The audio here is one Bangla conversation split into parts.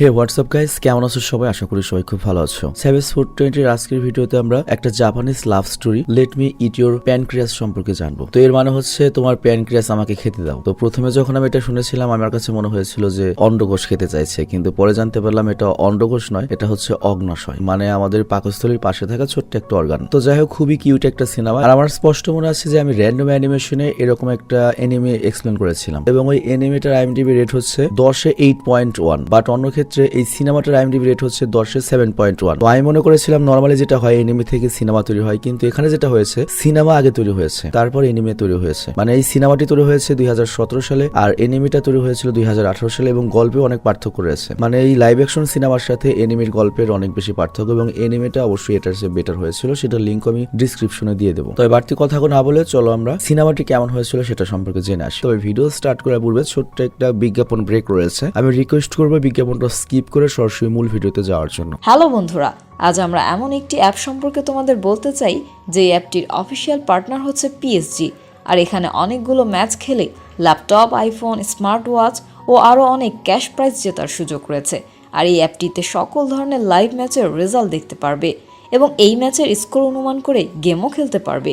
হে হোয়াটসঅ্যাপ গাইস কেমন আছো সবাই? আশা করি সবাই খুব ভালো আছো। সেভেস ফুড টোয়েন্টির আজকের ভিডিওতে আমরা একটা Japanese love story let me eat your pancreas সম্পর্কে জানব। তো এর মানে হচ্ছে তোমার প্যানক্রিয়াস আমাকে খেতে দাও। তো প্রথমে যখন আমি এটা শুনেছিলাম, আমার কাছে মনে হয়েছিল যে অন্ডকোষ খেতে চাইছে, কিন্তু পরে জানতে পারলাম এটা অন্ডকোষ নয়, এটা হচ্ছে অগ্নাশয় মানে আমাদের পাকস্থলীর পাশে থাকা ছোট্ট একটা অর্গান তো যাই হোক, খুবই কিউট একটা সিনেমা আর আমার স্পষ্ট মনে আছে যে আমি র্যান্ডম অ্যানিমেশনে এরকম একটা এনিমে এক্সপ্লেন করেছিলাম। এবং ওই এনিমেটার আইএমডিবি রেট হচ্ছে দশে এইট পয়েন্ট ওয়ান বাট অন্য ক্ষেত্রে এই সিনেমাটার আইএমডিবি রেট হচ্ছে দশে সেভেন পয়েন্ট ওয়ান তো আমি মনে করেছিলাম নর্মালি যেটা হয় এনিমি থেকে সিনেমা তৈরি হয়, কিন্তু এখানে যেটা হয়েছে সিনেমা আগে তৈরি হয়েছে, তারপর এনিমে তৈরি হয়েছে। মানে এই সিনেমাটি তৈরি হয়েছে দুই সালে, আর এনিমেটা তৈরি হয়েছিল দুই সালে এবং গল্পে অনেক পার্থক্য রয়েছে। মানে এই লাইভ অ্যাকশন সিনেমার সাথে এনিমির গল্পের অনেক বেশি পার্থক্য এবং এনিমেটা অবশ্যই এটার চেয়ে বেটার হয়েছিল সেটা লিঙ্ক আমি ডিসক্রিপশনে দিয়ে দেবো। তবে বাড়তি কথা না বলে চলো আমরা সিনেমাটি কেমন হয়েছিল সেটা সম্পর্কে জেনে আসি। তবে ভিডিও স্টার্ট করার পূর্বে ছোট্ট একটা বিজ্ঞাপন ব্রেক রয়েছে। আমি রিকোয়েস্ট করব বিজ্ঞাপনটা স্কিপ করে সরাসরি মূল ভিডিওতে যাওয়ার জন্য। হ্যালো বন্ধুরা, আজ আমরা এমন একটি অ্যাপ সম্পর্কে তোমাদের বলতে চাই যে অ্যাপটির অফিসিয়াল পার্টনার হচ্ছে পিএসজি আর এখানে অনেকগুলো ম্যাচ খেলে ল্যাপটপ, আইফোন স্মার্ট ওয়াচ ও আরও অনেক ক্যাশ প্রাইজ জেতার সুযোগ রয়েছে। আর এই অ্যাপটিতে সকল ধরনের লাইভ ম্যাচের রেজাল্ট দেখতে পারবে এবং এই ম্যাচের স্কোর অনুমান করে গেমও খেলতে পারবে।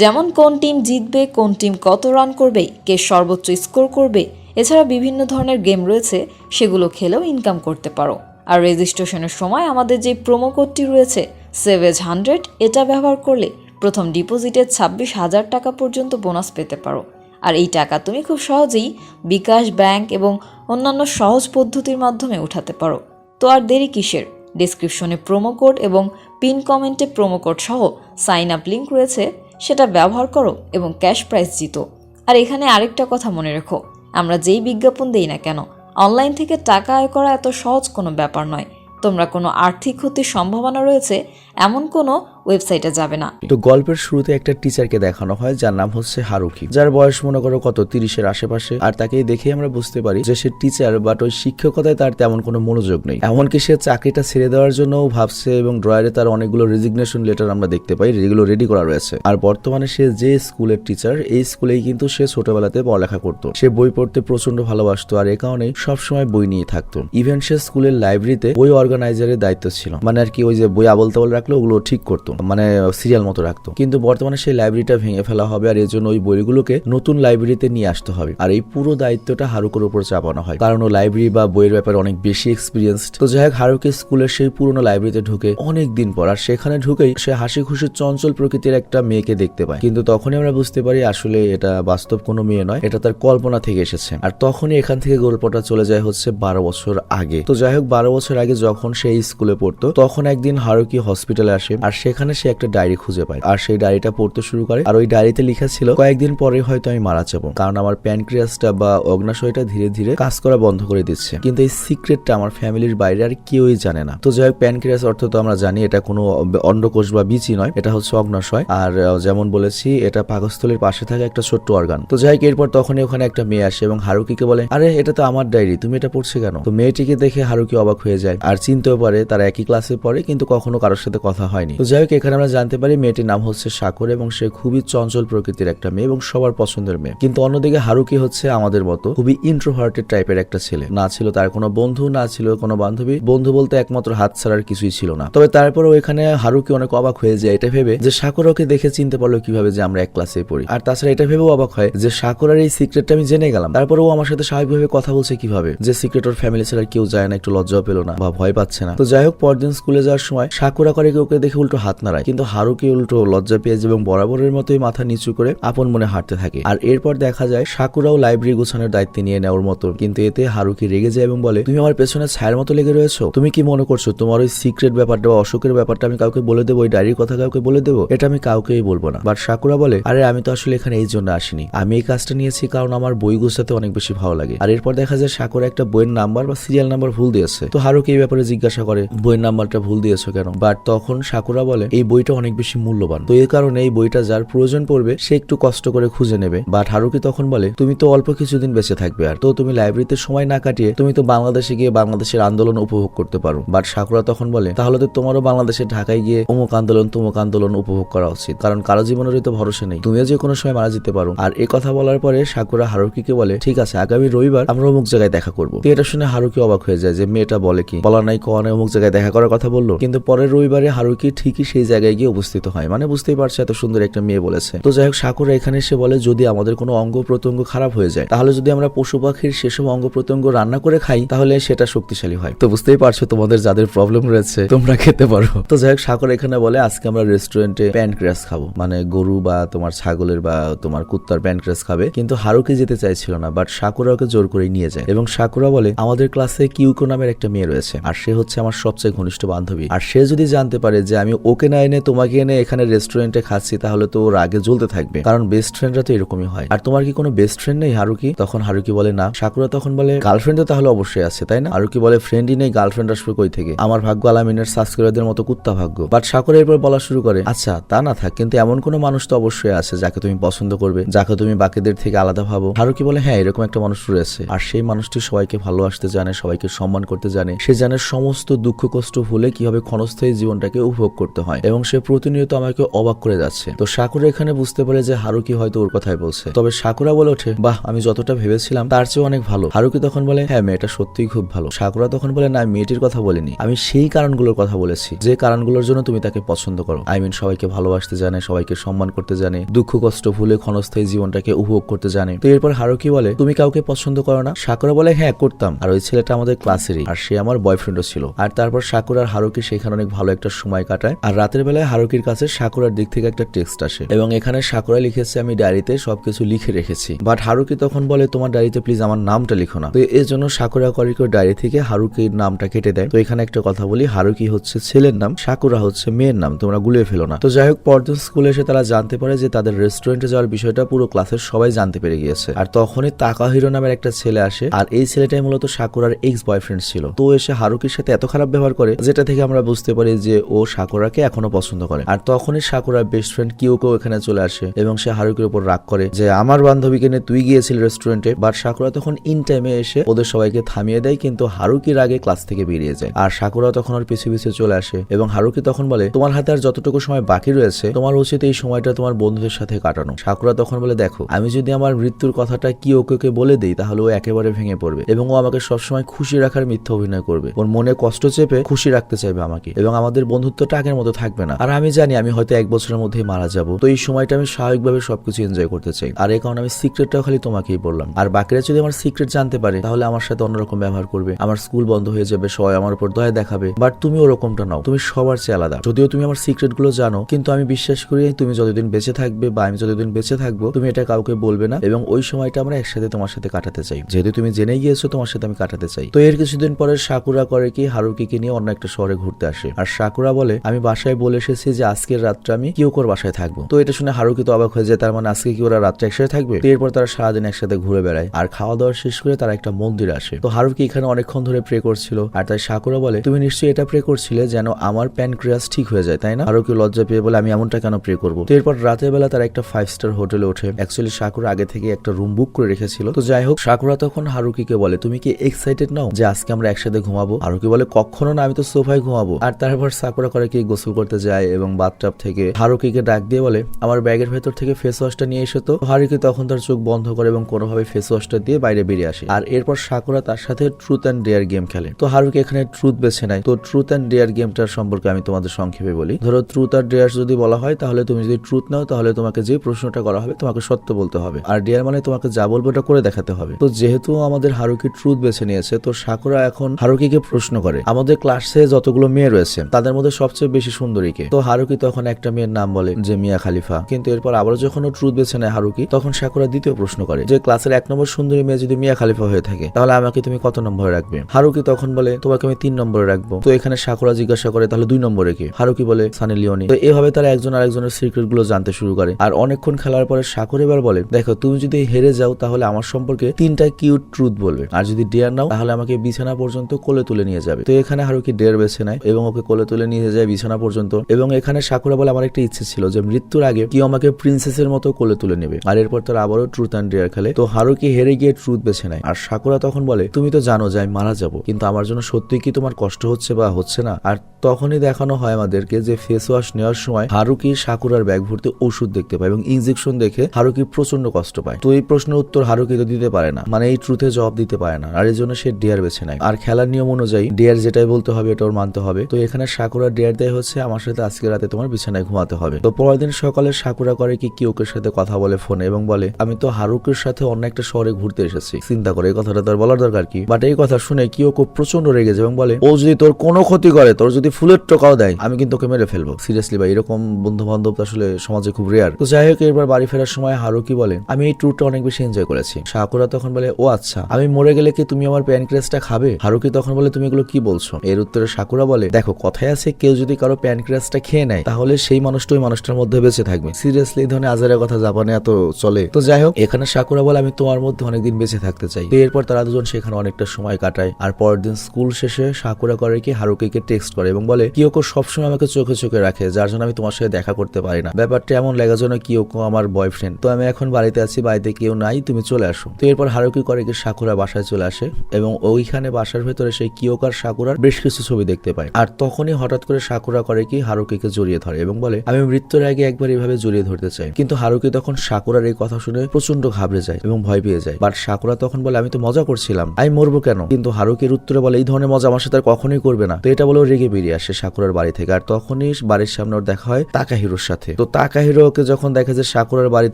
যেমন কোন টিম জিতবে, কোন টিম কত রান করবে, কে সর্বোচ্চ স্কোর করবে এছাড়া বিভিন্ন ধরনের গেম রয়েছে, সেগুলো খেলেও ইনকাম করতে পারো। আর রেজিস্ট্রেশনের সময় আমাদের যে প্রোমো কোডটি রয়েছে সেভেজ হান্ড্রেড এটা ব্যবহার করলে প্রথম ডিপোজিটে ছাব্বিশ হাজার টাকা পর্যন্ত বোনাস পেতে পারো। আর এই টাকা তুমি খুব সহজেই বিকাশ ব্যাংক এবং অন্যান্য সহজ পদ্ধতির মাধ্যমে উঠাতে পারো। তো আর দেরি কিসের? ডিসক্রিপশনে প্রোমো কোড এবং পিন কমেন্টে প্রোমো কোড সহ সাইন আপ লিঙ্ক রয়েছে, সেটা ব্যবহার করো এবং ক্যাশ প্রাইজ জিতো। আর এখানে আরেকটা কথা মনে রেখো আমরা যেই বিজ্ঞাপন দিই না কেন, অনলাইন থেকে টাকা আয় করা এত সহজ কোনো ব্যাপার নয়। তোমরা কোনো আর্থিক ক্ষতির সম্ভাবনা রয়েছে এমন কোনো ওয়েবসাইটে যাবে না। তো গল্পের শুরুতে একটা টিচারকে দেখানো হয়, যার নাম হচ্ছে হারুকি। যার বয়স মনে করো কত, তিরিশের আশেপাশে। আর তাকে দেখে আমরা বুঝতে পারি যে সে টিচার, বাট ওই শিক্ষকতায় তার তেমন কোনো মনোযোগ নেই। এমনকি সে চাকরিটা ছেড়ে দেওয়ার জন্য ভাবছে এবং ড্রয়ারে তার অনেকগুলো রেজিগনেশন লেটার আমরা দেখতে পাই, যেগুলো রেডি করা রয়েছে। আর বর্তমানে সে যে স্কুলের টিচার, এই স্কুলেই কিন্তু সে ছোটবেলাতে পড়ালেখা করতো। সে বই পড়তে প্রচণ্ড ভালোবাসতো আর এ কারণে সবসময় বই নিয়ে থাকতো। ইভেন সে স্কুলের লাইব্রেরিতে বই অর্গানাইজারের দায়িত্ব ছিল। মানে আর কি ওই যে বই আবল তাবল রাখলে ওগুলো ঠিক করতো মানে সিরিয়াল মতো রাখতো। কিন্তু বর্তমানে সেই লাইব্রেরিটা ভেঙে ফেলা হবে আর এর জন্য ওই বইগুলোকে নতুন লাইব্রেরিতে নিয়ে আসতে হবে। আর এই পুরো দায়িত্বটা হারুকের উপর চাপানো হয়। কারণ ও লাইব্রেরি বা বইয়ের ব্যাপারে অনেক বেশি এক্সপিরিয়েন্স তো যাই হোক, হারুকে স্কুলের সেই পুরনো লাইব্রেরিতে ঢুকে অনেক দিন পর, আর সেখানে ঢুকেই সে হাসি খুশি চঞ্চল প্রকৃতির একটা মেয়েকে দেখতে পায়। কিন্তু তখনই আমরা বুঝতে পারি আসলে এটা বাস্তব কোনো মেয়ে নয়, এটা তার কল্পনা থেকে এসেছে। আর তখনই এখান থেকে গল্পটা চলে যায় হচ্ছে বারো বছর আগে। তো যাই হোক, বারো বছর আগে যখন সে স্কুলে পড়তো, তখন একদিন হারুকি হসপিটালে আসে। আর সেখানে সে একটা ডায়েরি খুঁজে পায়। আর সেই ডায়েরিটা পড়তে শুরু করে। আর ওই ডায়েরিতে লেখা ছিল, কয়েকদিন পরে হয়তো আমি মারা যাব। কারণ আমার প্যানক্রিয়াসটা বা অগ্নাশয়টা ধীরে ধীরে কাজ করা বন্ধ করে দিচ্ছে। কিন্তু এই সিক্রেটটা আমার ফ্যামিলির বাইরে আর কেউই জানে না। তো যাই হোক প্যানক্রিয়াস অর্থ তো আমরা জানি, এটা কোনো অন্ডকোষ বা বিচি নয়। এটা হচ্ছে অগ্নাশয়। আর যেমন বলেছি, এটা পাকস্থলীর পাশে থাকা একটা ছোট্ট অর্গান তো যাই হোক, এরপর তখনই ওখানে একটা মেয়ে আসে এবং হারুকিকে বলে, আরে, এটা তো আমার ডায়েরি তুমি এটা পড়ছে কেন? তো মেয়েটিকে দেখে হারুকি অবাক হয়ে যায়। আর চিনতেও পারে তারা একই ক্লাসে পড়ে, কিন্তু কখনো কারোর সাথে কথা হয়নি। তো যাই হোক, এখানে আমরা জানতে পারি মেয়েটির নাম হচ্ছে সাকর এবং সে খুবই চঞ্চল প্রকৃতির একটা মেয়ে এবং সবার পছন্দের মেয়ে। কিন্তু অন্যদিকে হারুকি হচ্ছে আমাদের মতো খুবই ইন্ট্রোভার্টেড টাইপের একটা ছেলে। না ছিল তার কোনো বন্ধু, না ছিল কোনো বান্ধবী। বন্ধু বলতে একমাত্র হাত ছাড়ার কিছুই ছিল না। তবে তারপরেও এখানে হারুকি অনেক অবাক হয়ে যায়, এটা ভেবে যে সাকর ওকে দেখে চিনতে পারল কীভাবে যে আমরা এক ক্লাসে পড়ি। আর তাছাড়া এটা ভেবেও অবাক হয় যে সাকুরার এই সিক্রেটটা আমি জেনে গেলাম। তারপরেও আমার সাথে স্বাভাবিকভাবে কথা বলছে কীভাবে? যে সিক্রেট ওর ফ্যামিলি ছাড়া কেউ যায় না, একটু লজ্জাও পেল না বা ভয় পাচ্ছে না। তো যাই হোক, পরদিন স্কুলে যাওয়ার সময় সাকুরা করে ওকে দেখে উল্টো হাত নাড়ায়। কিন্তু হারুকি উল্টো লজ্জা পেয়ে এবং বরাবরের মতোই মাথা নিচু করে আপন মনে হাঁটতে থাকে। আর এরপর দেখা যায়, সাকুরাও লাইব্রেরি গোছানোর দায়িত্ব নিয়ে নেওয়ার মতো। কিন্তু এতে হারুকি রেগে যায় এবং বলে, তুমি আমার পেছনে ছায়ের মতো লেগে রয়েছো? তুমি কি মনে করছ তোমার ওই সিক্রেট ব্যাপারটা বা অসুখের ব্যাপারটা আমি কাউকে বলে দেবো? ওই ডায়েরির কথা কাউকে বলে দেবো? এটা আমি কাউকেই বলব না। বাট সাকুরা বলে, আরে, আমি তো আসলে এখানে এই জন্য আসিনি। আমি এই কাজটা নিয়েছি কারণ আমার বই গোছাতে অনেক বেশি ভালো লাগে। আর এরপর দেখা যায়, সাকুরা একটা বইয়ের নাম্বার বা সিরিয়াল নাম্বার ভুল দিয়েছে। তো হারুকি এই ব্যাপারে জিজ্ঞাসা করে, বইয়ের নাম্বারটা ভুল দিয়েছ কেন? বাট তখন সাকুরা বলে, এই বইটা অনেক বেশি মূল্যবান। তো এই কারণে এই বইটা যার প্রয়োজন পড়বে, সে একটু কষ্ট করে খুঁজে নেবে। বাট হারুকি তখন বলে, তুমি তো অল্প কিছুদিন বেঁচে থাকবে আর। তো তুমি লাইব্রেরিতে সময় না কাটিয়ে তুমি তো বাংলাদেশে গিয়ে বাংলাদেশের আন্দোলন উপভোগ করতে পারো। বাট সাকুরা তখন বলে, তাহলে তো তোমারও বাংলাদেশে ঢাকায় গিয়ে অমুক আন্দোলন তমুক আন্দোলন উপভোগ করা উচিত। কারণ কারও জীবনেরই তো ভরসা নেই। তুমিও যে কোনো সময় মারা যেতে পারো। আর এ কথা বলার পরে সাকুরা হারুকিকে বলে, ঠিক আছে, আগামী রবিবার আমরা অমুক জায়গায় দেখা করব। তো এটা শুনে হারুকি অবাক হয়ে যায় যে, মেয়েটা বলে কি? বলা নাই নাই অমুক জায়গায় দেখা করার কথা বলল? কিন্তু পরের রবিবারে হারুকি ঠিকই সেই জায়গায় গিয়ে উপস্থিত হয়। মানে বুঝতেই পারছে এত সুন্দর একটা মেয়ে বলেছে। তো যাই হোক, সাকুরা এখানে এসে বলে, যদি আমাদের কোনো অঙ্গ প্রত্যঙ্গ খারাপ হয়ে যায়, তাহলে যদি আমরা পশু পাখির সেসব অঙ্গ প্রত্যঙ্গ রান্না করে খাই, তাহলে সেটা শক্তিশালী হয়। তো বুঝতেই পারছ তোমাদের যাদের প্রবলেম রয়েছে, তোমরা খেতে পারো। তো যাই হোক, সাকুর এখানে বলে, আজকে আমরা রেস্টুরেন্টে প্যানক্রাস খাব। মানে গরু বা তোমার ছাগলের বা তোমার কুত্তার প্যানক্রাস খাবে। কিন্তু হারুকি যেতে চাইছিল না বাট সাকুরা ওকে জোর করে নিয়ে যায়। এবং সাকুরা বলে, আমাদের ক্লাসে কিউকো নামের একটা মেয়ে রয়েছে, আর সে হচ্ছে আমার সবচেয়ে ঘনিষ্ঠ বান্ধবী। আর সে যদি জানতে পারে যে আমি ওকে না এনে তোমাকে এনে এখানে রেস্টুরেন্টে খাচ্ছি, তাহলে তো ওর আগে জ্বলতে থাকবে। কারণ বেস্ট ফ্রেন্ডরা তো এরকমই হয়। আর তোমার কি কোনো বেস্ট ফ্রেন্ড নেই, হারুকি? তখন হারুকি বলে, না। সাকুরা তখন বলে গার্লফ্রেন্ড তো তাহলে অবশ্যই আছে, তাই না? হারুকি বলে ফ্রেন্ডই নেই গার্লফ্রেন্ড আসবে কই থেকে? আমার ভাগ্য আলামিনের সাবস্ক্রাইবারদের মতো কুত্তা ভাগ্য। বাট সাকুরা এরপর বলা শুরু করে আচ্ছা তা না থাক, কিন্তু এমন কোনো মানুষ তো অবশ্যই আছে যাকে তুমি পছন্দ করবে, যাকে তুমি বাকিদের থেকে আলাদা ভাবো? হারুকি বলে হ্যাঁ এরকম একটা মানুষ রয়েছে। আর সেই মানুষটি সবাইকে ভালোবাসতে জানে, সবাইকে সম্মান করতে জানে। সে জানে সমস্ত দুঃখ কষ্ট ভুলে কীভাবে ক্ষণস্থায়ী জীবনটাকে উপভোগ করতে হয় এবং সে প্রতিনিয়ত আমাকে অবাক করে যাচ্ছে। তো সাকুরা এখানে বুঝতে পারে যে হারুকি হয়তো ওর কথাই বলছে। তবে সাকুরা বলে ওঠে, বাহ, আমি যতটা ভেবেছিলাম তার চেয়ে অনেক ভালো। হারুকি তখন বলে হ্যাঁ মেয়েটা সত্যিই খুব ভালো। সাকুরা তখন বলে, না, মেয়েটির কথা বলিনি। আমি সেই কারণগুলোর কথা বলেছি। যে কারণগুলোর জন্য তুমি তাকে পছন্দ করো। আই মিন সবাইকে ভালোবাসতে জানে, সবাইকে সম্মান করতে জানে, দুঃখ, কষ্ট, ভুলে ক্ষণস্থায়ী জীবনটাকে উপভোগ করতে জানে। তো এরপর হারুকি বলে, তুমি কাউকে পছন্দ করো না? সাকুরা বলে হ্যাঁ করতাম। আর ওই ছেলেটা আমাদের ক্লাসেরই আর সে আমার বয়ফ্রেন্ডও ছিল। আর তারপর সাকুরা আর হারুকি সেখানে অনেক ভালো একটা সময় কাটায়। আর রাতের বেলায় হারুকির কাছে সাকুরার দিক থেকে একটা টেক্সট আসে। এবং এখানে সাকুরা লিখেছে, আমি ডায়েরিতে সবকিছু লিখে রেখেছি। বাট হারুকি তখন বলে, তোমার ডায়েরিতে প্লিজ আমার নামটা লিখো না। তো এর জন্য সাকুরা করিকোর ডায়েরি থেকে হারুকির নামটা কেটে দেয়। তো এখানে একটা কথা বলি, হারুকি হচ্ছে ছেলের নাম, সাকুরা হচ্ছে মেয়ের নাম, তোমরা গুলিয়ে ফেলো না। তো যাই হোক, পরদিন স্কুলে এসে তারা জানতে পারে যে তাদের রেস্টুরেন্টে যাওয়ার বিষয়টা পুরো ক্লাসের সবাই জানতে পেরে গিয়েছে। আর তখনই তাকাহিরো নামের একটা ছেলে আসে, আর এই ছেলেটাই মূলত সাকুরার এক্স বয়ফ্রেন্ড ছিল। তো এসে হারুকির সাথে এত খারাপ ব্যবহার করে, যেটা থেকে আমরা বুঝতে পারি যে ও সাকুরাকে এখনও পছন্দ করে। আর তখনই সাকুরার বেস্ট ফ্রেন্ড কিউকো এখানে চলে আসে এবং সে হারুকির উপর রাগ করে যে, আমার বান্ধবীকে নিয়ে তুই গিয়েছিলি রেস্টুরেন্টে বাট সাকুরা তখন ইন টাইমে এসে ওদের সবাইকে থামিয়ে দেয়, কিন্তু হারুকির আগে ক্লাস থেকে বেরিয়ে যায়। আর সাকুরা তখন ওর পিছু পিছু চলে আসে এবং হারুকি তখন বলে, তোমার হাতে আর যতটুকু সময় বাকি রয়েছে, তোমার উচিত এই সময়টা তোমার বন্ধুদের সাথে কাটানো। সাকুরা তখন বলে, দেখো, আমি যদি আমার মৃত্যুর কথাটা কি ওকে বলে দিই, তাহলে ও একেবারে ভেঙে পড়বে এবং ও আমাকে সবসময় খুশি রাখার মিথ্যা অভিনয় করবে। ওর মনে কষ্ট চেপে খুশি রাখতে চাইবে আমাকে এবং আমাদের বন্ধুত্বটা আগের মতো থাকবে না। আর আমি জানি আমি হয়তো এক বছরের মধ্যে মারা যাব। তো এই সময়টা আমি স্বাভাবিকভাবে সবকিছু এনজয় করতে চাই। আর এই কারণে আমি সিক্রেটটাও খালি তোমাকেই বললাম। আর বাকিরা যদি আমার সিক্রেট জানতে পারে, তাহলে আমার সাথে অন্যরকম ব্যবহার করবে। আমার স্কুল বন্ধ হয়ে যাবে, সবাই আমার উপর দয়া দেখাবে। বাট তুমি ওরকমটা নাও। তুমি সবার চেয়ে আলাদা। যদিও তুমি আমার সিক্রেটগুলো জানো, কিন্তু আমি বিশ্বাস করি তুমি যতদিন বেঁচে থাকবে বা আমি যতদিন বেঁচে থাকব, তুমি এটা কাউকে বলবে না। এবং ওই সময়টা আমরা একসাথে তোমার সাথে কাটাতে চাই। যেহেতু তুমি জেনে গিয়েছো, তোমার সাথে আমি কাটাতে চাই। তো এর কিছুদিন পরে সাকুরা করে কি হারুকিকে নিয়ে অন্য একটা শহরে ঘুরতে আসে। আর সাকুরা বলে, আমি বাসায় বলে এসেছি যে আজকের রাতটা আমি কিউকোর বাসায় থাকব। তো এটা শুনে হারুকি তো অবাক হয়ে যায়, তার মানে আজকে কি ওরা রাত্রে একসাথে থাকবে? এরপর তারা সারাদিন একসাথে ঘুরে বেড়ায়, আর খাওয়া দাওয়া শেষ করে তারা একটা মন্দিরে আসে। তো হারুকি এখানে অনেকক্ষণ ধরে প্রে করছিল, আর তাই সাকুরা বলে, তুমি নিশ্চয়ই এটা প্রে করছিলে যেন আমার প্যানক্রিয়াস ঠিক হয়ে যায়, তাই না? হারুকি লজ্জা পেয়ে বলে, আমি এমনটা কেন প্রে করব? তো এরপর রাতের বেলা তারা একটা ফাইভ স্টার হোটেলে ওঠে। অ্যাকচুয়ালি সাকুরা আগে থেকে একটা রুম বুক করে রেখেছিল। তো যাই হোক, সাকুরা তখন হারুকিকে বলে, তুমি কি এক্সাইটেড নাও যে আজকে আমরা একসাথে ঘুমাবো? হারুকি বলে, কখনো না, আমি তো সোফায় ঘুমাবো। আর তারপর সাকুরা করে কি গোসল করতে যায় এবং বাথটাব থেকে হারুকিকে ডাক দিয়ে বলে, আমার ব্যাগের ভেতর থেকে ফেস ওয়াশটা নিয়ে এসে তো। হারুকি তখন তার চোখ বন্ধ করে এবং কোনোভাবে ফেস ওয়াশটা দিয়ে বাইরে বেরিয়ে আসে। আর এরপর সাকুরা তার সাথে ট্রুথ অ্যান্ড ডেয়ার গেম খেলে। তো হারুকি এখানে ট্রুথ বেছে নেয়। তো ট্রুথ অ্যান্ড ডেয়ার গেমটার সম্পর্কে আমি তোমাদের সংক্ষেপে বলি। ধরো ট্রুথ আর ডেয়ার যদি বলা হয়, তাহলে তুমি যদি ট্রুথ নাও, তাহলে তোমাকে যে প্রশ্নটা করা হবে, তোমাকে সত্য বলতে হবে। আর ডেয়ার মানে তোমাকে যা বলব ওটা করে দেখাতে হবে। তো যেহেতু আমাদের হারুকি ট্রুথ বেছে নিয়েছে, তো সাকুরা এখন হারুকিকে প্রশ্ন করে। আমাদের ক্লাসে যতগুলো মেয়ে রয়েছে, তাদের মধ্যে সবচেয়ে বেশি সুন্দরীকে। তো হারুকি তখন একটা মেয়ের নাম বলে, যে মিয়া খালিফা। কিন্তু এরপর আবার যখন ট্রুথ বেছে নেয় হারুকি, তখন সাকুরা দ্বিতীয় প্রশ্ন করে, যে ক্লাসের এক নম্বর সুন্দরী মেয়ে যদি মিয়া খালিফা হয়ে থাকে, তাহলে আমাকে তুমি কত নম্বরে রাখবে? হারুকি তখন বলে, তোমাকে আমি তিন নম্বরে রাখব। তো এখানে সাকুরা জিজ্ঞাসা করে, তাহলে দুই নম্বরে কে? হারুকি বলে, সানি লিওনি। তো এভাবে তারা একজন আরেকজনের সিক্রেটগুলো জানতে শুরু করে। আর অনেকক্ষণ খেলার পরে সাকুর এবার বলে, দেখো, তুমি যদি হেরে যাও, তাহলে আমার সম্পর্কে তিনটা কিউট ট্রুথ বলবে। আর যদি ডেয়ার নাও, তাহলে আমাকে বিছানা পর্যন্ত কোলে তুলে নিয়ে যাবে। তো এখানে হারুকি ডেয়ার বেছে নেয় এবং ওকে কোলে তুলে নিয়ে যায় বিছানা পর্যন্ত। এবং এখানে সাকুরা বলে আমার একটা ইচ্ছে ছিল যে মৃত্যুর আগে কেউ আমাকে প্রিন্সেসের মতো কোলে তুলে নেবে। আর এরপর তারা আবারও ট্রুথ অ্যান্ড ডেয়ার খেলে। তো হারুকি হেরে গিয়ে ট্রুথ বেছে নেয়। আর সাকুরা তখন বলে, তুমি তো জানো যে আমি মারা যাব। কিন্তু আমার জন্য সত্যি কি তোমার কষ্ট হচ্ছে বা হচ্ছে না? আর তখনই দেখানো হয় আমাদেরকে যে ফেস ওয়াশ নেওয়ার সময় হারুকি সাকুরার ব্যাগ ভর্তি ওষুধ দেখতে পায় এবং ইঞ্জেকশন দেখে হারুকি প্রচণ্ড কষ্ট পায়। তো এই প্রশ্নের উত্তর হারুকি তো দিতে পারে না। মানে এই ট্রুথে জবাব দিতে পারে না। আর এই জন্য সে ডেয়ার বেছে নেয়। আর খেলার নিয়ম অনুযায়ী ডেয়ার যেটাই বলতে হবে, এটা ওর মানতে হবে। তো এখানে সাকুরা ডেয়ার দেয় হচ্ছে, আমার সাথে আজকে রাতে তোমার বিছানায় ঘুমাতে হবে। তো পরের দিন সকালে সাকুরা করে কি কিওকের সাথে কথা বলে ফোনে এবং বলে, আমি তো হারুকের সাথে অন্য একটা শহরে ঘুরতে এসেছি। চিন্তা করে এই কথাটা তোর বলার দরকার কি? বাট এই কথা শুনে কিওকো প্রচণ্ড রেগে যায় এবং বলে, ও যদি তোর কোনো ক্ষতি করে, তোর যদি ফুলের টোকাও দেয়, আমি কিন্তু ওকে মেরে ফেলব। সিরিয়াসলি ভাই, এরকম বন্ধু বান্ধব আসলে সমাজে খুব রেয়ার তো যাই হোক এবার বাড়ি ফেরার সময় হারুকি বলে, আমি এই ট্যুরটা অনেক বেশি এনজয় করেছি। সাকুরা তখন বলে, ও আচ্ছা আমি মরে গেলে কি তুমি আমার প্যানক্রিয়াসটা খাবে? হারুকি তখন বলে, তুমি এগুলো কি বলছো? এর উত্তরে সাকুরা বলে, দেখো, কথায় আছে কেউ যদি কারও প্যানক্রিয়াসটা খেয়ে নেয়, তাহলে সেই মানুষটা ওই মানুষটার মধ্যে বেঁচে থাকবে। সিরিয়াসলি এই ধরনের আজারের কথা জাপানে এত চলে। তো যাই হোক, এখানে সাকুরা বলে, আমি তোমার মধ্যে অনেকদিন বেঁচে থাকতে চাই। তো এরপর তারা দুজন সেখানে অনেকটা সময় কাটায়। আর পরের দিন স্কুল শেষে সাকুরা করে কি, হারুকিকে টেক্সট করে এবং বলে, কিয়োকো সবসময় আমাকে চোখে চোখে রাখে, যার জন্য আমি তোমার সাথে দেখা করতে পারি না। ব্যাপারটা এমন লেগা যেন কিয়োকো আমার বয়ফ্রেন্ড তো আমি এখন বাড়িতে আছি, বাড়িতে কেউ নাই, তুমি চলে আসো। তো এরপর হারুকি করে কি, সাকুরা বাসায় চলে আসে এবং ওইখানে বাসার ভেতরে সেই কিয়োকার সাকুরার বেশ কিছু ছবি দেখতে পায়। আর তখনই হঠাৎ করে সাকুরা করে কি হারুকিকে জড়িয়ে ধরে এবং বলে, আমি মৃত্যুর আগে একবার এভাবে জড়িয়ে ধরতে চাই। কিন্তু হারুকি তখন সাকুরার এই কথা শুনে প্রচণ্ড ঘাবড়ে যায় এবং ভয় পেয়ে যায়। বাট সাকুরা তখন বলে, আমি তো মজা করছিলাম, আমি মরবো কেন? কিন্তু হারুকির উত্তরে বলে, এই ধরনের মজা আমার সাথে কখনোই করবে না। তো এটা বলে রেগে বেরিয়ে আসে সাকুরার বাড়ি থেকে। আর তখনই বাড়ির সামনে ওর দেখা হয় তাকা হিরোর সাথে। তো তাকা হিরোকে যখন দেখে যে সাকুরার বাড়ি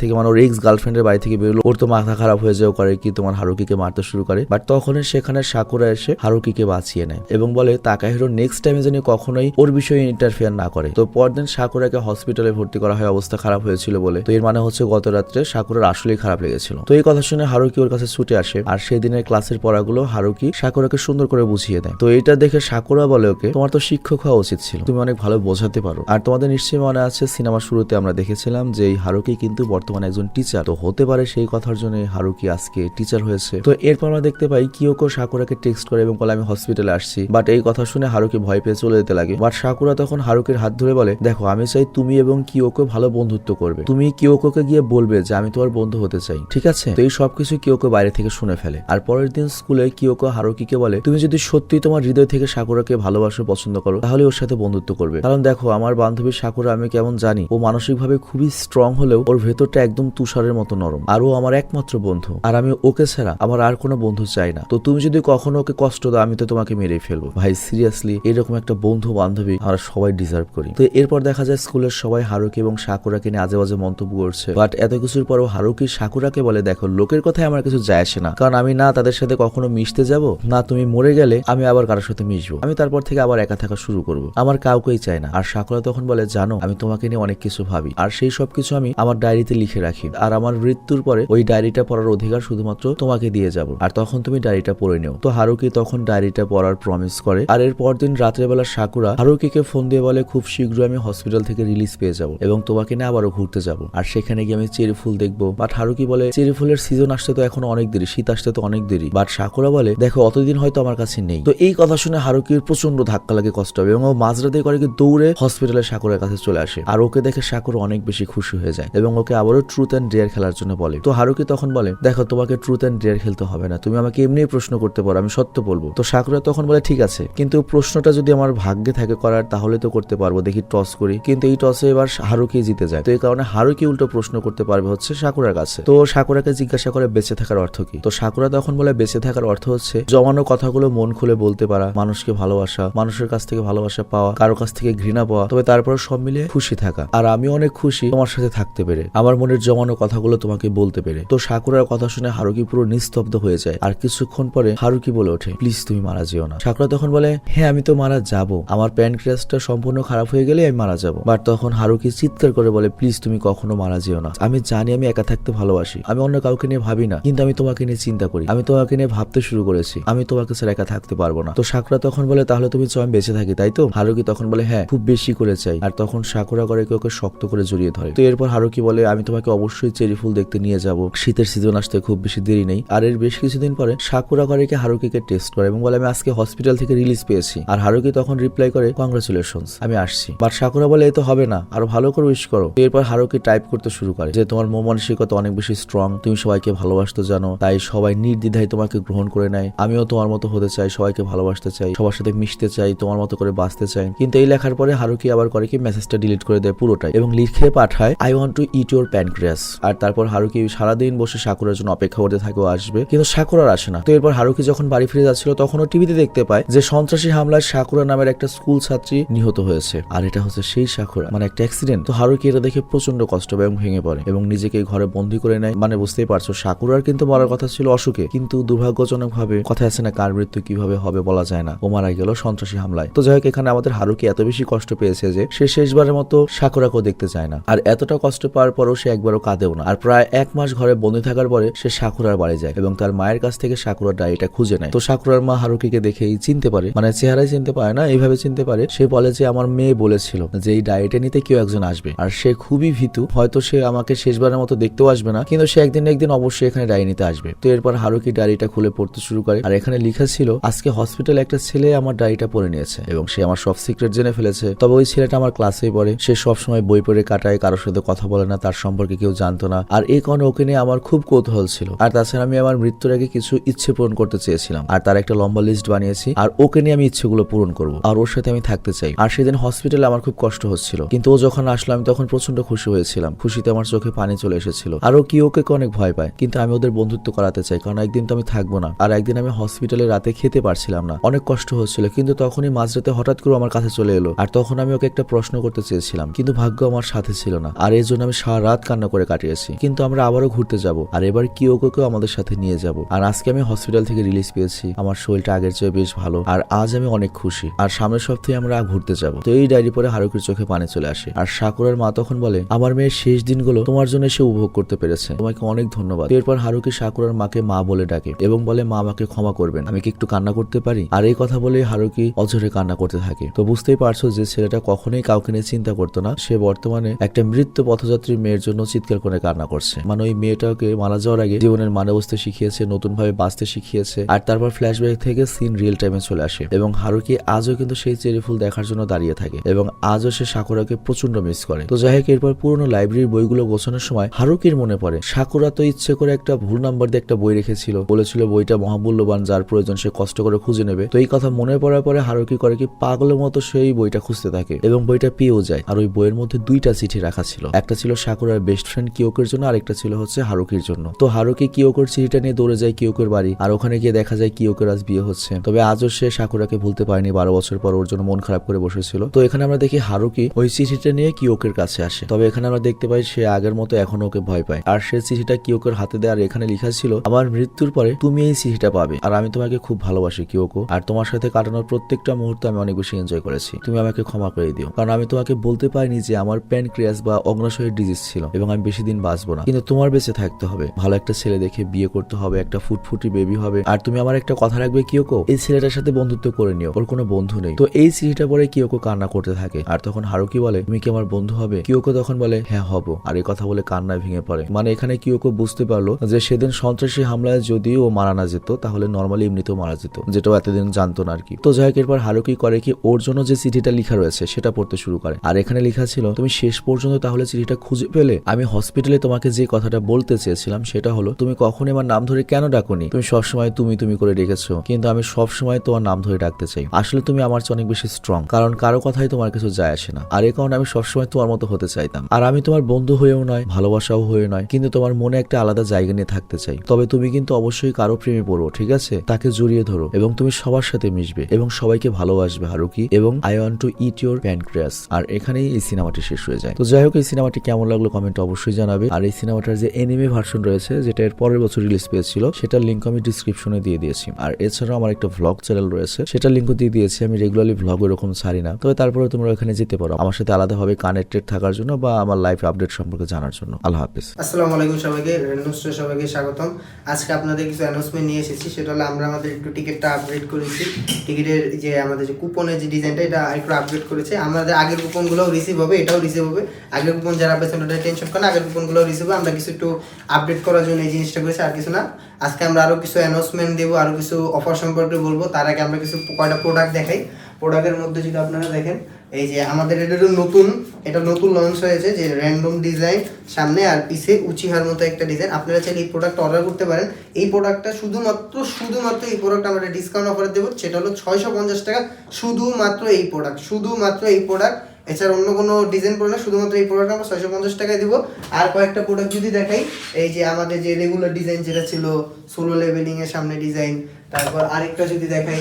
থেকে মানে ওর এক্স গার্লফ্রেন্ডের বাড়ি থেকে বেরোলো, ওর তো মাথা খারাপ হয়ে যাও করে কি তোমার হারুকিকে মারতে শুরু করে? বাট তখনই সেখানে সাকুরা এসে হারুকিকে বাঁচিয়ে নেয় এবং বলে তাকা হিরো নেক্সট টাইমে যেন কখনোই ওর বিষয়ে ইন্টারফেয়ার না করে। তো পরদিন সাকুরাকে হসপিটালে ভর্তি করা হয় অবস্থা খারাপ হয়েছিল বলে। তো এর মানে হচ্ছে গত রাত্রে সাকুরার আসলেই খারাপ লেগেছিল। তো এই কথা শুনে হারুকি ওর কাছে ছুটে আসে আর সেদিনের ক্লাসের পড়াগুলো হারুকি সাকুরাকে সুন্দর করে বুঝিয়ে দেয়। তো এটা দেখে সাকুরা বলে ওকে, তোমার তো শিক্ষক হওয়া উচিত ছিল। তুমি অনেক ভালো বোঝাতে পারো। আর তোমাদের নিশ্চয়ই মনে আছে সিনেমা শুরুতে আমরা দেখেছিলাম যে এই হারুকি কিন্তু বর্তমানে একজন টিচার তো হতে পারে সেই কথার জন্য হারুকি আজকে টিচার হয়েছে। তো এরপর আমরা দেখতে পাই, কিয়োকো সাকুরাকে টেক্সট করে এবং বলে, আমি হসপিটালে আসছি। বাট এই কথা শুনে হারুকি ভয় পেয়ে চলে যেতে লাগে। বাট সাকুরা তখন হারুকির হাত ধরে বলে, দেখো, আমি চাই তুমি এবং কিয়োকো ভালো বন্ধুত্ব করবে। তুমি কিয়োকোকে গিয়ে বলবে যে, আমি তোমার বন্ধু হতে চাই, ঠিক আছে? তো এই সবকিছু কিয়োকো বাইরে থেকে শুনে ফেলে। আর পরের দিন স্কুলে কিয়োকো হারুকিকে বলে, তুমি যদি সত্যি তোমার হৃদয় থেকে সাকুরাকে ভালোবাসো, পছন্দ করো, তাহলে ওর সাথে বন্ধুত্ব করবে। কারণ দেখো, আমার বান্ধবী সাকুরা আমি কেমন জানি, ও মানসিকভাবে খুবই স্ট্রং হলেও ওর ভেতরটা একদম তুষারের মতো নরম। আর ও আমার একমাত্র বন্ধু। আর আমি ওকে ছাড়া আমার আর কোনো বন্ধু চাই না। তো তুমি যদি কখনো ওকে কষ্ট দাও, আমি তো তোমাকে মেরেই ফেলব। ভাই সিরিয়াসলি এরকম একটা বন্ধু বান্ধবী আমরা সবাই ডিজার্ভ করি। তো এরপর দেখা যায় স্কুলের সবাই হারুকি এবং সাকুরাকে নিয়ে আজে বাজে মন্তব্য করছে। বাট এত কিছুর পরও হারুকি সাকুরাকে বলে, দেখো, লোকের কথায় আমার কিছু যায় আসে না। কারণ আমি না তাদের সাথে কখনো মিশতে যাব, না তুমি মরে গেলে আমি আবার কারোর সাথে মিশবো। আমি তারপর থেকে আবার একা থাকা শুরু করব। আমার কাউকেই চাই না। আর সাকুরা তখন বলে, জানো, আমি তোমাকে নিয়ে অনেক কিছু ভাবি। আর সেই সব কিছু আমি আমার ডায়েরিতে লিখে রাখি। আর আমার মৃত্যুর পরে ওই ডায়েরিটা পড়ার অধিকার শুধুমাত্র তোমাকে দিয়ে যাব। আর তখন তুমি ডায়েরিটা পড়ে নিও। তো হারুকি তখন ডায়েরিটা পড়ার প্রমিস করে। আর এর পরদিন রাত্রেবেলা সাকুরা হারুকিকে ফোন দিয়ে বলে, খুব শীঘ্রই আমি হসপিটাল থেকে রিলিজ পেয়ে যাব এবং তোমাকে নিয়ে আবারও ঘুরতে যাব। আর সেখানে গিয়ে আমি চেরি ফুল দেখব। বাট হারুকি বলে, চেরি ফুলের সিজন আসতে তো এখন অনেক দেরি, শীত আসতে তো অনেক দেরি। বাট সাকুরা বলে, দেখো, অতদিন হয়তো আমার কাছে নেই। তো এই কথা শুনে হারুকির প্রচণ্ড ধাক্কা লাগে, কষ্ট হবে এবং ও মাঝরাতে করে দৌড়ে হসপিটালে সাকুরের কাছে চলে আসে। আর ওকে দেখে সাকুর অনেক বেশি খুশি হয়ে যায় এবং ওকে আবারও ট্রুথ অ্যান্ড ডেয়ার খেলার জন্য বলে। তো হারুকি তখন বলে, দেখো, তোমাকে ট্রুথ অ্যান্ড ডেয়ার খেলতে হবে না। তুমি আমাকে এমনি প্রশ্ন করতে পারো, আমি সত্য বলব। তো সাকুরা তখন বলে, ঠিক আছে। কিন্তু প্রশ্নটা যদি আমার ভাগ্যে থাকে করার, তাহলে তো করতে পারব। দেখি টস করি। কিন্তু এই টসে এবার হারুকি জিতে যায়। তো এই কারণে হারুকি উল্টো প্রশ্ন করতে পারবে হচ্ছে সাকুরার কাছে। তো সাকুরাকে জিজ্ঞাসা করে, বেঁচে থাকার অর্থ কি? তো সাকুরা তখন বলে, বেঁচে থাকার অর্থ হচ্ছে জমানো কথাগুলো মন খুলে বলতে পারা, মানুষকে ভালোবাসা, মানুষের কাছ থেকে ভালোবাসা পাওয়া, কারও কাছ থেকে ঘৃণা পাওয়া, তবে তারপর সব মিলিয়ে খুশি থাকা। আর আমি অনেক খুশি তোমার সাথে থাকতে পেরে, আমার মনের জমানো কথাগুলো তোমাকে বলতে পেরে। তো সাকুরার কথা শুনে হারুকি পুরো নিস্তব্ধ হয়ে যায়। আর কিছুক্ষণ পরে হারুকি বলে ওঠে, প্লিজ তুমি মারা যেও না। সাকুরা তখন বলে হ্যাঁ আমি তো মারা যাব। আমার প্যানক্রিয়াসটা সম্পূর্ণ খারাপ হয়ে গেলে আমি মারা যাব। বাট তখন হারুকি চিৎকার করে বলে, প্লিজ তুমি কখনো মারা যেও না। আমি জানি আমি একা থাকতে ভালোবাসি। আমি অন্য কাউকে নিয়ে ভাবি না, কিন্তু আমি তোমাকে নিয়ে চিন্তা করি। আমি তোমাকে নিয়ে ভাবতে শুরু করেছি। আমি তোমাকে ছাড়া একা থাকতে পারব না। তো সাকুরা তখন বলে, তাহলে তুমি চাও বেঁচে থাকি, তাই তো? হারুকি তখন বলে হ্যাঁ খুব বেশি করে চাই। আর তখন সাকুরা করে ওকে শক্ত করে জড়িয়ে ধরে। তো এরপর হারুকি বলে, আমি তোমাকে অবশ্যই চেরি ফুল দেখতে নিয়ে যাব। শীতের সিজন আসতে খুব বেশি দেরি নেই। আর এর বেশ কিছুদিন পরে সাকুরা করে হারুকিকে টেস্ট করে এবং বলে, আমি আজকে হসপিটাল থেকে রিলিজ পেয়েছি। আর হারুকি তখন রিপ্লাই কংগ্রাচুলেশন আমি আসছি। বাট সাকুরা বলে, এ তো হবে না। আরও ভালো করে উইশ করো। এরপর হারুকি টাইপ করতে শুরু করে যে, তোমার মন মানসিকতা অনেক বেশি স্ট্রং তুমি সবাইকে ভালোবাসতে জানো। তাই সবাই নির্দ্বিধায় তোমাকে গ্রহণ করে নেয়। আমিও তোমার মতো হতে চাই, সবাইকে ভালোবাসতে চাই, সবার সাথে মিশতে চাই, তোমার মতো করে বাঁচতে চাই। কিন্তু এই লেখার পরে হারুকি আবার করে কি মেসেজটা ডিলিট করে দেয় পুরোটাই এবং লিখে পাঠায় I want to eat your pancreas আর তারপর হারুকি সারাদিন বসে সাকুরার জন্য অপেক্ষা করতে থাকে আসবে। কিন্তু সাকুরার আসে না। তো এরপর হারুকি যখন বাড়ি ফিরে যাচ্ছিল তখন ও টিভিতে দেখতে পায় যে, সন্ত্রাসী হামলায় সাকুরা নামের একটা স্কুল ছাত্রী নিহত হয়েছে। আর এটা হচ্ছে সেই সাকুরা মানে একটা অ্যাক্সিডেন্ট তো হারুকি এটা দেখে প্রচণ্ড কষ্ট পায় এবং ভেঙে পড়ে এবং নিজেকে ঘরে বন্দি করে নেয়। মানে বুঝতেই পারছ সাকুরার কিন্তু মরার কথা ছিল অসুখে। কিন্তু দুর্ভাগ্যজনক ভাবে কথা আছে না কার মৃত্যু কীভাবে হবে বলা যায় না। ও মারা গেল সন্ত্রাসী হামলায়। তো যাই হোক এখানে আমাদের হারুকি এত বেশি কষ্ট পেয়েছে যে সে শেষবারের মতো সাকুরাকেও দেখতে চায় না। আর এতটা কষ্ট পাওয়ার পরও সে একবারও কাঁদেও না। আর প্রায় এক মাস ঘরে বন্দি থাকার পরে সে সাকুরার বাড়ি যায় এবং তার মায়ের কাছ থেকে সাকুরার ডায়েরিটা খুঁজে নেয়। তো সাকুরার মা হারুকিকে দেখেই চিনতে পারে। মানে চেহারায় চিনতে পারে না, এইভাবে চিনতে পারে, সে বলে যে আমার মেয়ে বলেছিল যে এই ডায়েরিটা নিতে কেউ একজন আসবে। আর সে খুবই ভীতু, হয়তো সে আমাকে শেষবারের মতো দেখতেও আসবে না, কিন্তু সে একদিন একদিন অবশ্যই এখানে ডায়েরি নিতে আসবে। তো এরপর হারুকি ডায়েরিটা খুলে পড়তে শুরু করে। আর এখানে লেখা ছিল, আজকে হসপিটালে একটা ছেলে আমার ডায়েরিটা পড়ে নিয়েছে এবং সে আমার সব সিক্রেট জেনে ফেলেছে। তবে ওই ছেলেটা আমার ক্লাসেই পড়ে। সে সব সময় বই পড়ে, কাটায়, কারোর সাথে কথা বলে না, তার সম্পর্কে কেউ জানতো না। আর এই কারণে ওকে নিয়ে আমার খুব কৌতূহল ছিল। আর তাছাড়া আমি আমার মৃত্যুর আগে কিছু ইচ্ছে পূরণ করতে চেয়েছিলাম। আর তার একটা লম্বা লিস্ট বানিয়েছি। আর ওকে নিয়ে আমি ইচ্ছেগুলো পূরণ করব। আর ওর সাথে আমি থাকতে চাই। আর সেদিন হসপিটালে আমার খুব কষ্ট হচ্ছিল। কিন্তু ও যখন আসলো, আমি তখন প্রচণ্ড খুশি হয়েছিলাম। খুশিতে আমার চোখে পানি চলে এসেছিল। আর ও কি ওকে অনেক ভয় পায়? কিন্তু আমি ওদের বন্ধুত্ব করাতে চাই, কারণ একদিন তো আমি থাকব না। আর একদিন আমি হসপিটালে রাতে খেতে পারছিলাম না। অনেক কষ্ট হচ্ছিল, কিন্তু তখনই মাঝরাতে হঠাৎ করে আমার কাছে চলে এলো। আর তখন আমি ওকে একটা প্রশ্ন করতে চেয়েছিলাম, কিন্তু ভাগ্য আমার সাথে ছিল না। আর এর জন্য আমি সারা রাত কান্না করে কাটিয়েছি। কিন্তু আমরা আবারও ঘুরতে যাব। আর এবার কি ওকেও আমাদের সাথে নিয়ে যাব। আর আজকে আমি হসপিটাল থেকে রিলিজ পেয়েছি। আমার শরীরটা আগের চেয়ে বেশ ভালো। আর আজ আমি অনেক খুশি। আর সামনের সপ্তাহে আমরা ঘুরতে যাব। তো এই ডায়েরি পরে হারুকির চোখে পানি চলে আসে। আর সাকুরার মা তখন বলে, আমার মেয়ের শেষ দিনগুলো তোমার জন্য সে উপভোগ করতে পেরেছে। তোমাকে অনেক ধন্যবাদ। এরপর হারুকি সাকুরার মাকে মা বলে ডাকে এবং বলে, মা আমাকে ক্ষমা করবেন। আমি কি একটু কান্না করতে পারি? আর এই কথা বলে হারুকি অঝরে কান্না করতে থাকে। তো বুঝতেই পারছ যে ছেলেটা কখনোই কাউকে নিয়ে চিন্তা করতো না। সে বর্তমানে একটা মৃত্যু পথযাত্রী মেয়ের জন্য চিৎকার করে কান্না করছে। মানে ওই মেয়েটাকে মারা যাওয়ার আগে জীবনের মানে বুঝতে শিখিয়েছে নতুন ভাবে বাঁচতে শিখিয়েছে। আর তারপর ফ্ল্যাশব্যাক থেকে সিন রিয়েল টাইমে চলে আসে। এবং হারুকি আজও কিন্তু সেই চেরি ফুল দেখার জন্য দাঁড়িয়ে থাকে এবং আজও সে সাকুরাকে প্রচণ্ড মিস করে। তো যাই হোক, এরপর পুরনো লাইব্রেরির বইগুলো গোছানোর সময় হারুকির মনে পড়ে, সাকুরা তো ইচ্ছে করে একটা ভুল নাম্বার দিয়ে একটা বই রেখেছিল। বলেছিল বইটা মহামূল্যবান, যার প্রয়োজন সে কষ্ট করে খুঁজে নেবে। তো এই কথা মনে পড়ার পরে হারুকি করে কি পাগলের মতো সেই বইটা খুঁজতে থাকে এবং বইটা পেয়েও যায়। আর ওই বইয়ের মধ্যে দুইটা চিঠি রাখা ছিল। একটা ছিল সাকুরার বেস্ট ফ্রেন্ড কিয়োকের জন্য, আরেকটা ছিল হচ্ছে হারুকির জন্য। তো হারুকি কিয়োকের চিঠিটা নিয়ে দৌড়ে যায় কিয়োকের বাড়ি, আর ওখানে গিয়ে দেখা যায় কিয়োকের আজ বিয়ে হচ্ছে। তবে আজও সে সাকুরাকে ভুলতে পারেনি, বারো বছর পর ওর জন্য মন খারাপ করে বসেছিল। তো এখানে আমরা দেখি হারুকি ওই চিঠিটা নিয়ে কিয়োকের কাছে আসে। তবে এখানে আমরা দেখতে পাই সে আগের মতো এখন ওকে ভয় পায়। আর সে চিঠিটা কিয়োকের হাতে দেয় আর এখানে লেখা ছিল, আমার মৃত্যুর পরে তুমি এই চিঠিটা পাবে। আর আমি তোমাকে খুব ভালোবাসি কিয়োকো। আর তোমার সাথে কাটানোর প্রত্যেকটা মুহূর্ত আমি অনেক বেশি এনজয় করেছি। তুমি আমাকে ক্ষমা করে দিও। কারণ আমি তোমাকে বলতে পারিনি যে আমার প্যানক্রিয়াস বা অগ্নাশয়ের ডিজিজ ছিল এবং আমি বেশি দিন বাঁচবো না। কিন্তু তোমার বেঁচে থাকতে হবে। ভালো একটা ছেলে দেখে বিয়ে করতে হবে, একটা ফুটফুটি বেবি হবে। আর তুমি আমার একটা কথা রাখবে কিয়োকো? এই ছেলেটার সাথে বন্ধুত্ব করে নিও। ওর কোনো বন্ধু নেই। তো এই চিঠিটা পরে কিয়োকো কান্না করতে থাকে। আর তখন হারুকি বলে, তুমি কি আমার বন্ধু হবে? কিয়োকো তখন বলে হ্যাঁ হব। আর এই কথা বলে কান্না ভেঙে পড়ে। মানে এখানে কিয়োকো বুঝতে পারল যে সেদিন সন্ত্রাসী হামলায় যদিও মারা না যেত, তাহলে নর্মালি এমনিতেও মারা যেত, যেটাও এতদিন জানতো না আর কি তো যাই হোক, এরপর হারুকি করে কি ওর জন্য যে চিঠিটা লেখা রয়েছে, সেটা পড়তে শুরু করে। আর এখানে লেখা ছিল, তুমি শেষ পর্যন্ত তাহলে চিঠিটা খুঁজে পেলে? আমি হসপিটালে তোমাকে যে কথাটা বলতে চেয়েছিলাম, সেটা হলো, তুমি কখনই আমার নাম ধরে কেন ডাকুনি? তুমি সবসময় তুমি তুমি করে ডেকেছো। কিন্তু আমি সবসময় তোমার নাম ধরে ডাকতে চাই। আসলে তুমি আমার অনেক বেশি স্ট্রং কারণ কারও কথাই তোমার কিছু যায় আসে না। আর এই কারণে আমি সবসময় তোমার মতো হতে চাইতাম। আর আমি তোমার বন্ধু হয়েও নয়, ভালোবাসাও হয়ে নয়, কিন্তু তোমার মনে একটা আলাদা জায়গা নিয়ে থাকতে চাই। তবে তুমি কিন্তু অবশ্যই কারও প্রেমে পড়ো, ঠিক আছে? তাকে জড়িয়ে ধরো এবং তুমি সবার সাথে মিশবে এবং সবাইকে ভালোবাসবে, হারুকি, এবং I want to eat your pancreas আর এখানেই এই সিনেমাটি শেষ হয়ে যায়। তো যাই হোক, এই সিনেমাটি কেমন লাগল কমেন্ট অবশ্যই জানাবে। আর এই সিনেমাটার যে এনিমে ভার্সন রয়েছে, যেটা এর পরের বছর রিলিজ পেয়েছিল, সেটার লিঙ্ক আমি ডিসক্রিপশনে দিয়ে দিয়েছি। আর এছাড়াও আমার একটা ভ্লগ চ্যানেল রয়েছে, সেটার লিঙ্কও দিয়ে দিয়েছি। আমি রেগুলারলি ভ্লগ এরকম ছাড়ি না। তবে তারপরে তোমরা ওখানে যেতে পারো। আমার সাথে আলাদাভাবে কানেক্টেড থাকার জন্য বা আমার লাইফ আপডেট সম্পর্কে জানার জন্য। আল্লাহ হাফিজ। আসসালামু আলাইকুম সবাইকে রেনুস্টার সবাইকে স্বাগতম। আজকে আপনাদের কিছু অ্যানাউন্সমেন্ট নিয়ে এসেছি। সেটা হলো আমরা আমাদের একটু টিকিটটা আপডেট করেছি। টিকিটের যে আমাদের যে কুপনের যে ডিজাইনটা এটা একটু আপডেট করেছে। আমাদের আগের কুপনগুলোও রিসিভ হবে, এটাও রিসিভ হবে। আগের কুপন যারা পেয়েছেন, ওটা টেনশন করেন আগের কুপনগুলোও রিসিভ হবে। আমরা কিছু একটু আপডেট করার জন্য এই জিনিসটা করেছি, আর কিছু না। আজকে আমরা আরও কিছু অ্যানাউন্সমেন্ট দেবো আরও কিছু অফার সম্পর্কে বলব। তার আগে আমরা কিছু কয়টা প্রোডাক্ট দেখাই। প্রোডাক্টের মধ্যে যদি আপনারা দেখেন, এই যে আমাদের এটা নতুন এটা নতুন লঞ্চ হয়েছে যে র্যান্ডম ডিজাইন সামনে আর পিছে উচিহার মতো একটা ডিজাইন আপনারা চাইলে এই প্রোডাক্ট অর্ডার করতে পারেন। এই প্রোডাক্টটা শুধুমাত্র শুধুমাত্র এই প্রোডাক্ট আমরা ডিসকাউন্ট অফারে দেবো। সেটা হলো ছয়শো পঞ্চাশ টাকা শুধুমাত্র এই প্রোডাক্ট শুধুমাত্র এই প্রোডাক্ট এছাড়া অন্য কোনো ডিজাইন পড়ে না, শুধুমাত্র এই প্রোডাক্ট আমরা ছয়শো পঞ্চাশ টাকায় দিব। আর কয়েকটা প্রোডাক্ট যদি দেখাই, এই যে আমাদের যে রেগুলার ডিজাইন যেটা ছিল সোলো লেভেলিংয়ের সামনে ডিজাইন তারপর আরেকটা যদি দেখাই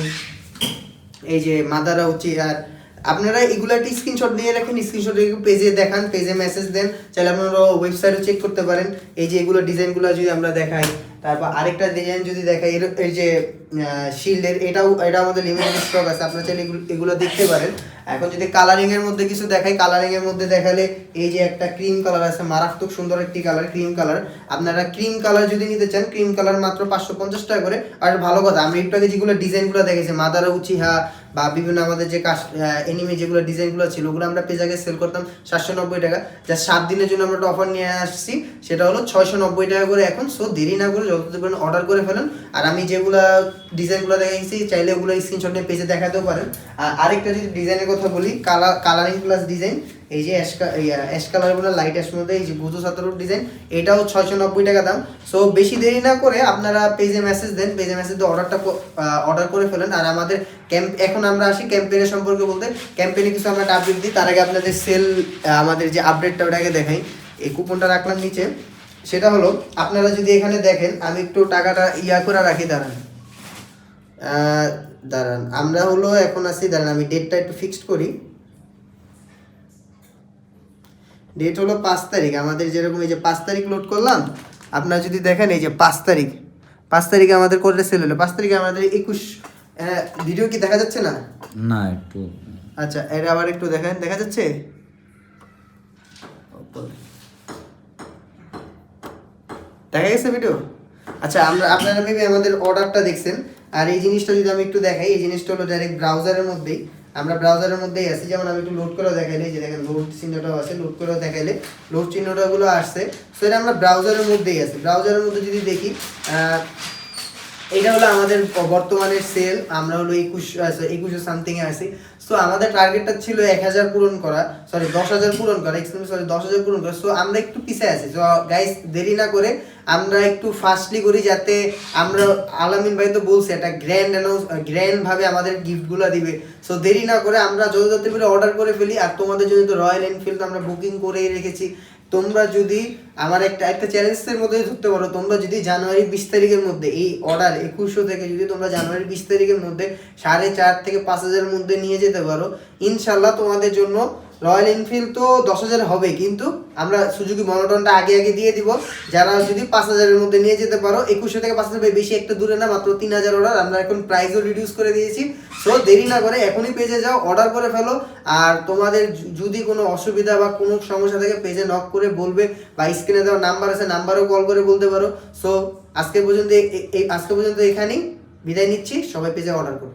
এই যে মাদারা উচি আর আপনারা এগুলা স্ক্রিনশট নিয়ে রাখেন স্ক্রিনশট পেজে দেখান পেজে মেসেজ দেন চাইলে আপনারা ওয়েবসাইটে চেক করতে পারেন। এই যে এগুলো ডিজাইনগুলো যদি আমরা দেখাই, তারপর আরেকটা ডিজাইন যদি দেখাই, এর- এই যে শিল্ডের এটাও, এটা আমাদের লিমিটেড স্টক আছে, আপনারা চাইলে এগুলো- দেখতে পারেন। এখন যদি কালারিং এর মধ্যে কিছু দেখাই কালারিং এর মধ্যে দেখালে এই যে একটা ক্রিম কালার আছে, মারাত্মক সুন্দর একটি কালার ক্রিম কালার আপনারা ক্রিম কালার যদি নিতে চান ক্রিম কালার মাত্র পাঁচশো পঞ্চাশ টাকা করে। আর ভালো কথা, আমি একটু আগে যেগুলো ডিজাইনগুলো দেখেছি মাদারা উচিহা বা বিভিন্ন আমাদের যে কাস এনিমে যেগুলো ডিজাইনগুলো ছিল, ওগুলো আমরা পেজাকে সেল করতাম সাতশো নব্বই টাকা। যা সাত দিনের জন্য আমরা অফার নিয়ে আসছি, সেটা হলো ছয়শো নব্বই টাকা করে এখন। সো দেরি না করে যত পারেন অর্ডার করে ফেলেন। আর আমি যেগুলো ডিজাইনগুলো দেখাইছি, চাইলে ওগুলো স্ক্রিনশট নিয়ে পেজে দেখাতেও পারেন। আর আরেকটা যদি ডিজাইনের কথা বলি কালার কালারিং প্লাস ডিজাইন এই যে অ্যাশ কা- এই অ্যাশ কালার বলে লাইট অ্যাশ মধ্যে এই যে গুজো সাতারোর ডিজাইন এটাও ছয়শো নব্বই টাকা দাম। সো বেশি দেরি না করে আপনারা পেজে মেসেজ দেন পেজে মেসেজ দিয়ে অর্ডারটা অর্ডার করে ফেলেন। আর আমাদের ক্যাম্প এখন আমরা আসি ক্যাম্পেইনের সম্পর্কে বলতে। ক্যাম্পেইনে কিছু আমরা আপডেট দিই, তার আগে আপনাদের সেল আমাদের যে আপডেটটা ওটাকে দেখাই। এই কুপনটা রাখলাম নিচে। সেটা হলো, আপনারা যদি এখানে দেখেন, আমি একটু টাকাটা ইয়া করে রাখি, দাঁড়ান। দাঁড়ান, আমরা হলো এখন আছি, দাঁড়ান, আমি ডেটটা একটু ফিক্সড করি। ডেট হলো পাঁচ তারিখ। আমাদের যেরকম এই যে পাঁচ তারিখ লোড করলাম আপনারা যদি দেখেন এই যে পাঁচ তারিখ পাঁচ তারিখে আমাদের কোডটা সেল হলো। পাঁচ তারিখে আমাদের একুশ ভিডিও কি দেখা যাচ্ছে না? না একটু। আচ্ছা এটা আবার একটু দেখেন দেখা যাচ্ছে? দেখা গেছে ভিডিও আচ্ছা আমরা আপনারা মেবি আমাদের অর্ডারটা দেখছেন। আর এই জিনিসটা যদি আমি একটু দেখাই এই জিনিসটা হলো ডাইরেক্ট ব্রাউজারের মধ্যেই। আমরা ব্রাউজারের মধ্যে আসি যেমন আমি একটু লোড করে দেখাইলে যে দেখেন লোড চিহ্নটাও আছে লোড করেও দেখাইলে লোড চিহ্নটাগুলো আসছে। সেটা আমরা ব্রাউজারের মধ্যেই আসি ব্রাউজারের মধ্যে যদি দেখি এটা হলো আমাদের বর্তমানের সেল আমরা হলো একুশ একুশে সামথিং এ আছি। সো আমাদের টার্গেটটা ছিল এক হাজার পূরণ করা সরি দশ হাজার পূরণ করা এক্সকিউজ সরি দশ হাজার পূরণ করা। সো আমরা একটু পিছিয়ে আছি। সো গাইস দেরি না করে আমরা একটু ফাস্টলি করি যাতে আমরা, আলামিন ভাই তো বলছে, একটা গ্র্যান্ড অ্যানাউন্স গ্র্যান্ড ভাবে আমাদের গিফটগুলো দিবে। সো দেরি না করে আমরা যত করে অর্ডার করে ফেলি। আর তোমাদের জন্য তো রয়্যাল এনফিল্ড আমরা বুকিং করেই রেখেছি। তোমরা যদি আমার একটা একটা চ্যালেঞ্জের মধ্যে ধরতে পারো, তোমরা যদি জানুয়ারি বিশ তারিখের মধ্যে, এই অর্ডার একুশশো থেকে যদি তোমরা জানুয়ারি বিশ তারিখের মধ্যে সাড়ে চার থেকে পাঁচ হাজারের মধ্যে নিয়ে যেতে পারো ইনশাল্লাহ তোমাদের জন্য রয়্যাল এনফিল্ড তো দশ হাজার হবে, কিন্তু আমরা সুযোগী মনোটনটা আগে আগে দিয়ে দিব। যারা যদি পাঁচ হাজারের মধ্যে নিয়ে যেতে পারো, একুশশো থেকে পাঁচ হাজার বেশি একটা দূরে না, মাত্র তিন হাজার অর্ডার আমরা এখন প্রাইসও রিডিউস করে দিয়েছি। সো দেরি না করে এখনই পেজে যাও অর্ডার করে ফেলো। আর তোমাদের যদি কোনো অসুবিধা বা কোনো সমস্যা থাকে পেজে নক করে বলবে বা স্ক্রিনে দেওয়া নাম্বার আছে নাম্বারও কল করে বলতে পারো। সো আজকে পর্যন্ত এ- এ- আজকে পর্যন্ত এখানেই। বিদায় নিচ্ছি, সবাই পেজে অর্ডার করো।